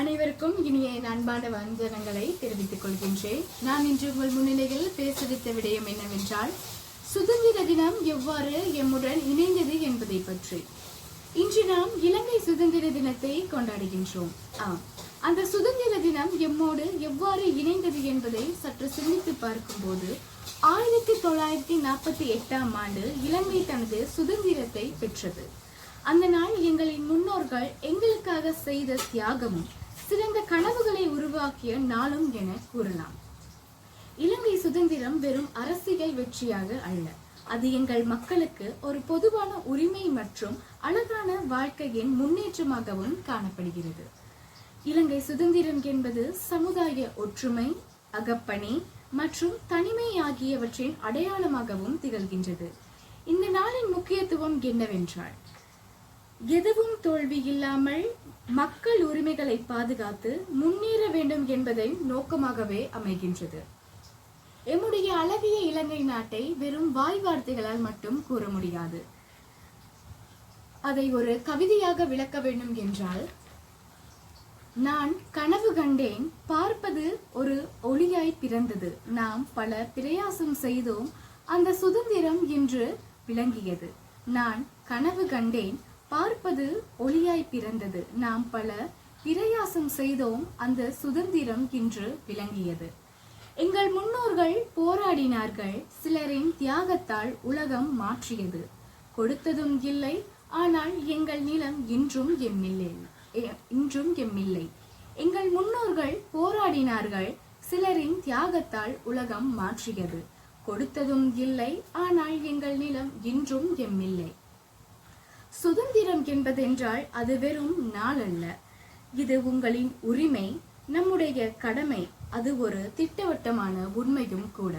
அனைவருக்கும் இனிய அன்பான வந்தனங்களை தெரிவித்துக் கொள்கின்றேன். நான் இன்று உங்கள் முன்னிலையில் பேசவித்த விடயம் என்னவென்றால் சுதந்திர தினம் எவ்வாறு எம்முடன் இணைந்தது என்பதை பற்றி. இன்று நாம் இலங்கை சுதந்திர தினத்தை கொண்டாடுகின்றோம். ஆம் அந்த சுதந்திர தினம் எம்மோடு எவ்வாறு இணைந்தது என்பதை சற்று சிந்தித்து பார்க்கும்போது ஆயிரத்தி தொள்ளாயிரத்தி நாற்பத்தி எட்டாம் ஆண்டு இலங்கை தனது சுதந்திரத்தை பெற்றது. அந்த நாள் எங்களின் முன்னோர்கள் எங்களுக்காக செய்த தியாகமும் கனவுகளை உருவாக்கிய நாளும் என கூறலாம். இலங்கை சுதந்திரம் வெறும் அரசியல் வெற்றியாக அல்ல. அது எங்கள் மக்களுக்கு ஒரு பொதுவான உரிமை மற்றும் அழகான வாழ்க்கையின் முன்னேற்றமாகவும் காணப்படுகிறது. இலங்கை சுதந்திரம் என்பது சமுதாய ஒற்றுமை அகப்பணி மற்றும் தனிமை ஆகியவற்றின் அடையாளமாகவும் திகழ்கின்றது. இந்த நாளின் முக்கியத்துவம் என்னவென்றால் எதுவும் தோல்வி இல்லாமல் மக்கள் உரிமைகளை பாதுகாத்து முன்னேற வேண்டும் என்பதை நோக்கமாகவே அமைகின்றது. எம்முடைய அழகிய இலங்கை நாட்டை வெறும் வாய் வார்த்தைகளால் மட்டும் கூற முடியாது. அதை ஒரு கவிதையாக விளக்க வேண்டும் என்றால் நான் கனவு கண்டேன் பார்ப்பது ஒரு ஒளியாய் பிறந்தது. நாம் பல பிரயாசம் செய்தோம் அந்த சுதந்திரம் இன்று விளங்கியது. நான் கனவு கண்டேன் பார்ப்பது ஒளியாய் பிறந்தது. நாம் பல பிரயாசம் செய்தோம் அந்த சுதந்திரம் இன்று விளங்கியது. எங்கள் முன்னோர்கள் போராடினார்கள் சிலரின் தியாகத்தால் உலகம் மாற்றியது. கொடுத்ததும் இல்லை ஆனால் எங்கள் நிலம் இன்றும் எம்மில்லை இன்றும் எம்மில்லை. எங்கள் முன்னோர்கள் போராடினார்கள் சிலரின் தியாகத்தால் உலகம் மாற்றியது. கொடுத்ததும் இல்லை ஆனால் எங்கள் நிலம் இன்றும் எம்மில்லை. சுதந்திரம் என்பதென்றால் அது வெறும் நாள் அல்ல இது உங்களின் உரிமை நம்முடைய கடமை அது ஒரு திட்டவட்டமான உண்மையும் கூட.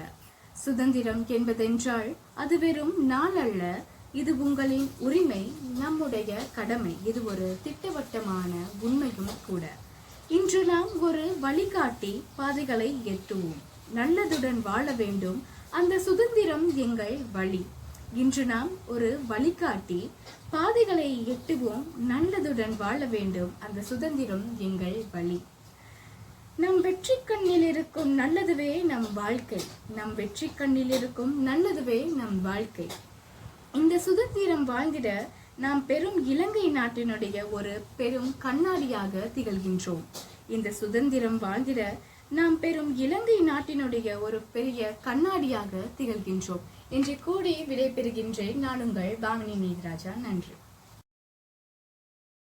சுதந்திரம் என்பதென்றால் அது வெறும் நாள் அல்ல இது உங்களின் உரிமை நம்முடைய கடமை இது ஒரு திட்டவட்டமான உண்மையும் கூட. இன்று நாம் ஒரு வழிகாட்டி பாதைகளை எட்டுவோம். நல்லதுடன் வாழ வேண்டும். அந்த சுதந்திரம் எங்கள் வழி. இன்று நாம் ஒரு வழிகாட்டி பாதைகளை எட்டுவோம் நல்லதுடன் வாழ வேண்டும். அந்த சுதந்திரம் எங்கள் வழி. நம் வெற்றி கண்ணில் இருக்கும் நல்லதுவே நம் வாழ்க்கை. நம் வெற்றி கண்ணில் இருக்கும் நல்லதுவே நம் வாழ்க்கை. இந்த சுதந்திரம் வாழ்ந்திட நாம் பெரும் இலங்கை நாட்டினுடைய ஒரு பெரும் கண்ணாடியாக திகழ்கின்றோம். இந்த சுதந்திரம் வாழ்ந்திட நாம் பெரும் இலங்கை நாட்டினுடைய ஒரு பெரிய கண்ணாடியாக திகழ்கின்றோம். இன்று கூடி விடைபெறுகின்றேன். நான் உங்கள் பாவனி நீதிராஜா நன்றி.